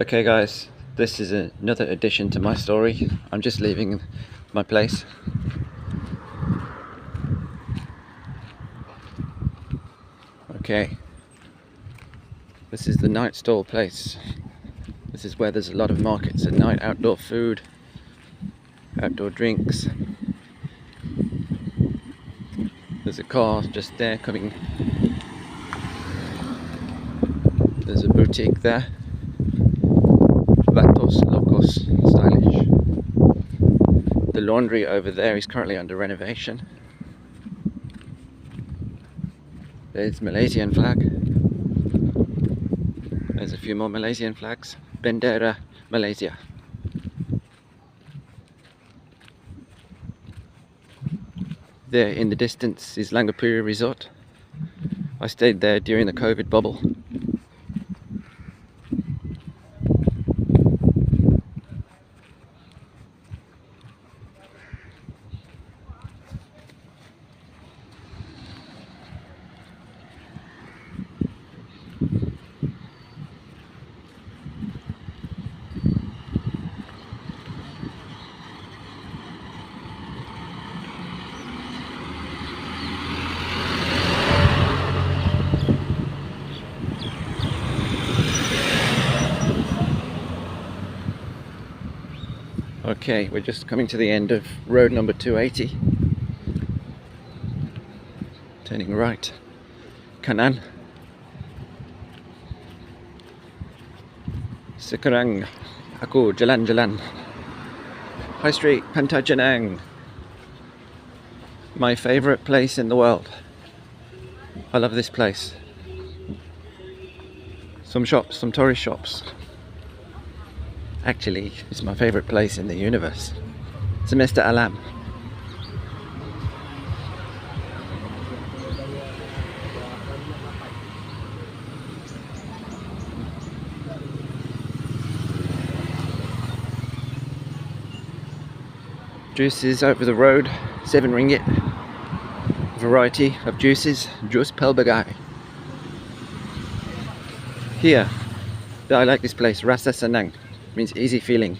Okay, guys, this is another addition to my story. I'm just leaving my place. Okay, this is the night stall place. This is where there's a lot of markets at night, outdoor food, outdoor drinks. There's a car just there coming. There's a boutique there. Locos Stylish. The laundry over there is currently under renovation. There's Malaysian flag. There's a few more Malaysian flags. Bendera Malaysia. There in the distance is Langapuri Resort. I stayed there during the COVID bubble. Okay, we're just coming to the end of road number 280. Turning right. Kanan. Sekarang aku jalan-jalan. High Street, Pantajanang. My favorite place in the world. I love this place. Some shops, some tourist shops. Actually, it's my favorite place in the universe. Semester Alam. Juices over the road, seven ringgit. Variety of juices, juice pelbagai. Here, I like this place, Rasa Senang means easy feeling.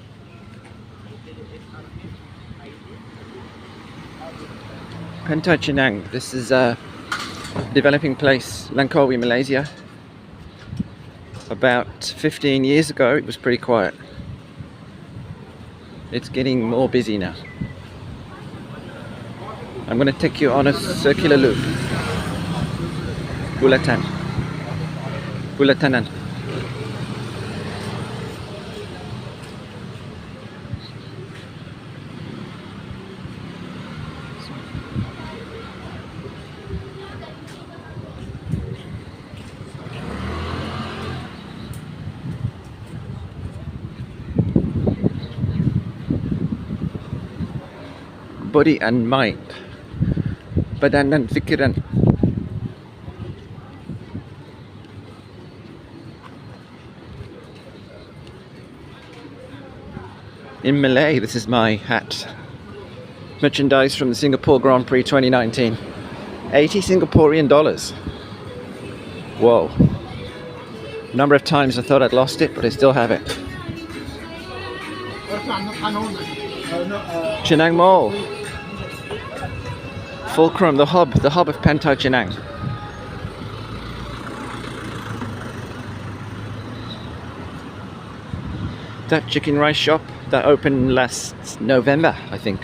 Pantai Chinang, this is a developing place, Langkawi, Malaysia. About 15 years ago, it was pretty quiet. It's getting more busy now. I'm going to take you on a circular loop. Bulatan. Bulatanan. Body and mind. Badan dan fikiran in Malay this is my hat. Merchandise from the Singapore Grand Prix 2019 80 Singaporean dollars. Whoa. A number of times I thought I'd lost it but I still have it. Chenang Mall Fulcrum, the hub, the hub of Pantai Chinang. That chicken rice shop that opened last November, I think.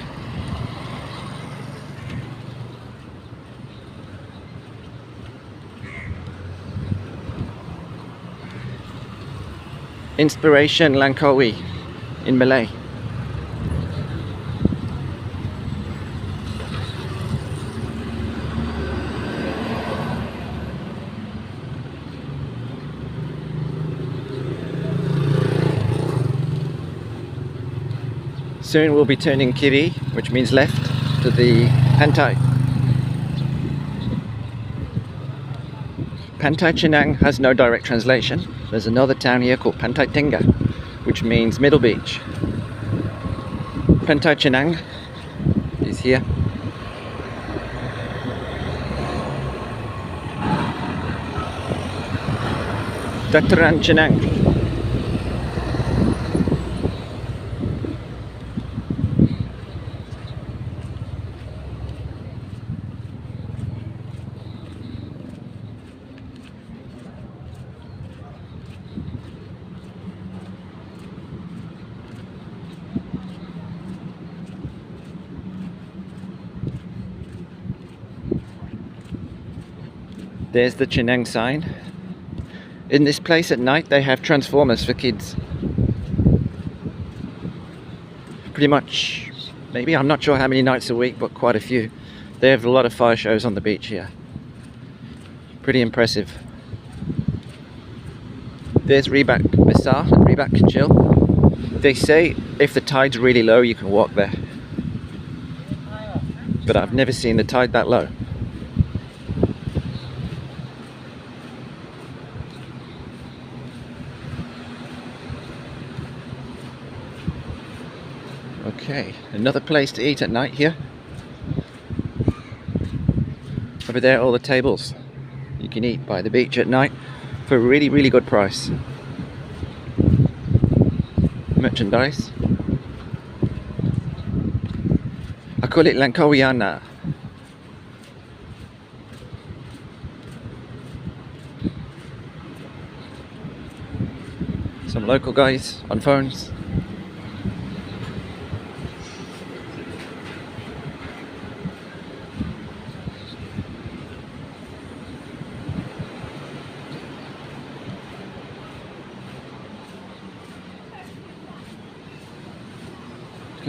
Inspiration Langkawi in Malay. Soon we'll be turning kiri, which means left, to the Pantai. Pantai Chinang has no direct translation. There's another town here called Pantai Tengah, which means middle beach. Pantai Chinang is here. Dataran Chinang There's the Cheneng sign. In this place at night, they have transformers for kids. Pretty much, maybe, I'm not sure how many nights a week, but quite a few. They have a lot of fire shows on the beach here. Pretty impressive. There's Reebok Bazaar and Reebok Kajil. They say if the tide's really low, you can walk there. But I've never seen the tide that low. Okay, another place to eat at night here. Over there, all the tables you can eat by the beach at night for a really, really good price. Merchandise. I call it Langkawiana. Some local guys on phones.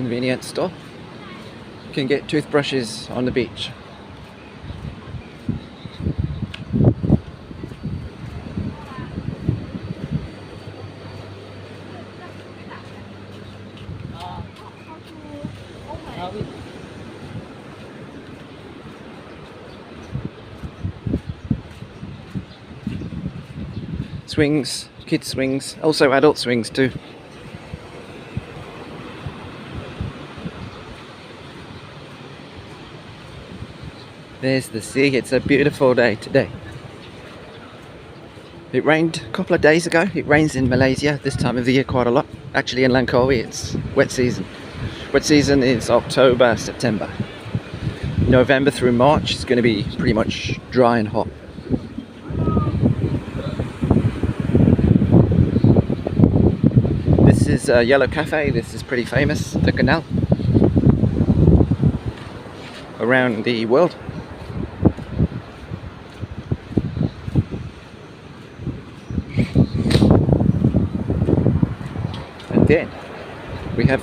Convenience store. You can get toothbrushes on the beach. Swings, kids swings, also adult swings too. There's the sea. It's a beautiful day today. It rained a couple of days ago. It rains in Malaysia this time of the year quite a lot. Actually, in Langkawi, it's wet season. Wet season is October, September. November through March is going to be pretty much dry and hot. This is a Yellow Cafe. This is pretty famous, the canal around the world. Then we have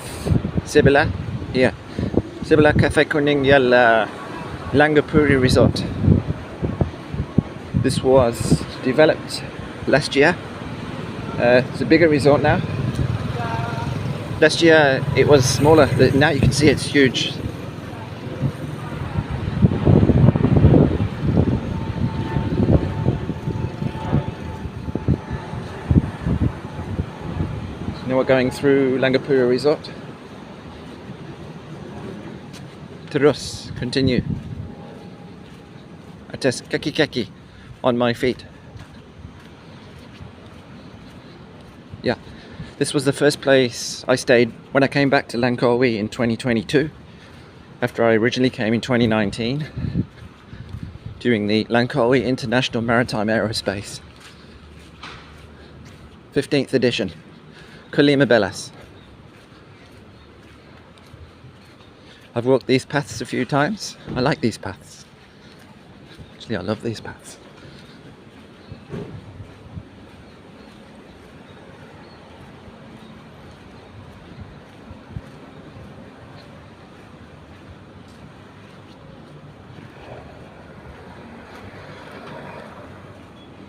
Sebelah here. Sebelah Cafe Kuning Yalla Langapuri Resort. This was developed last year. Uh, it's a bigger resort now. Last year it was smaller. Now you can see it's huge. Now we're going through Langapura Resort. Terus, continue. Atas kaki-kaki on my feet. Yeah, this was the first place I stayed when I came back to Langkawi in 2022. After I originally came in 2019 during the Langkawi International Maritime Aerospace 15th edition. Kulima Bellas. I've walked these paths a few times. I like these paths. Actually, I love these paths.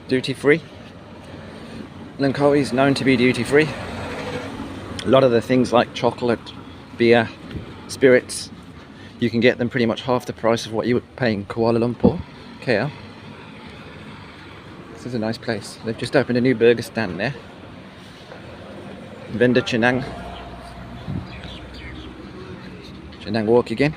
Duty free. Langkawi is known to be duty free. A lot of the things like chocolate, beer, spirits, you can get them pretty much half the price of what you would pay in Kuala Lumpur, KL. This is a nice place. They've just opened a new burger stand there. Vendor Chenang. Chenang Walk again.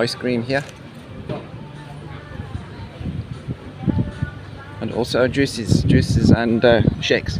Ice cream here. And also juices, juices and uh, shakes.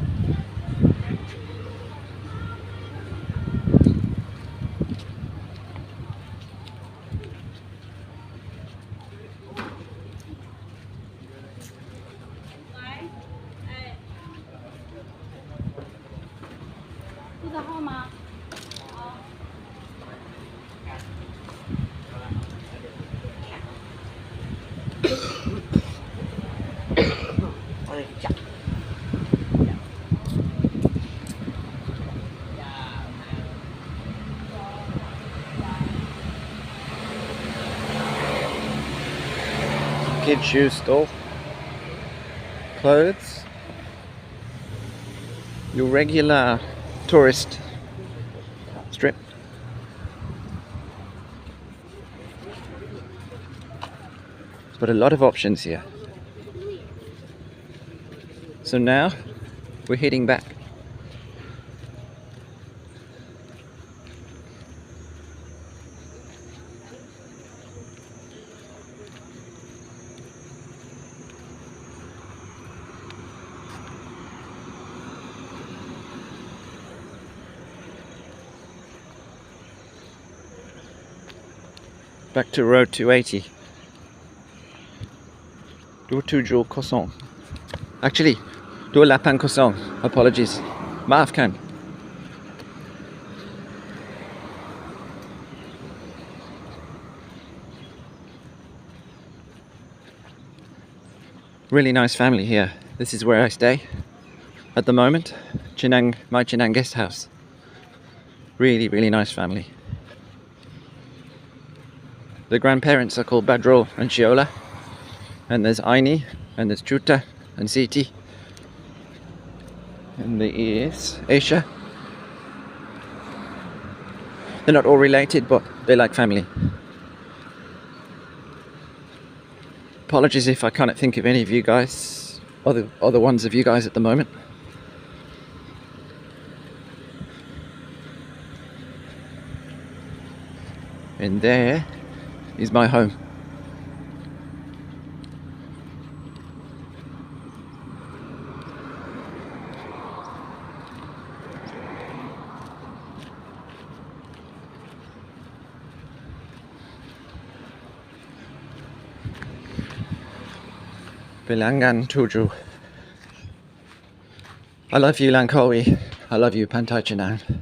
Kid shoe store. Clothes. Your regular tourist strip. But a lot of options here. So now we're heading back. Back to road 280. Do toujours croissant. Actually, do a lapin croissant. Apologies. Maaf kan. Really nice family here. This is where I stay at the moment. Chinang, my Chinang guest house. Really, really nice family. The grandparents are called Badrol and Shiola. And there's Aini, and there's Chuta and Siti. And there is Aisha. They're not all related, but they like family. Apologies if I can't think of any of you guys, other other ones of you guys at the moment. And there is my home. Bilangan Tuju. I love you, Langkawi. I love you, Pantai Chinang.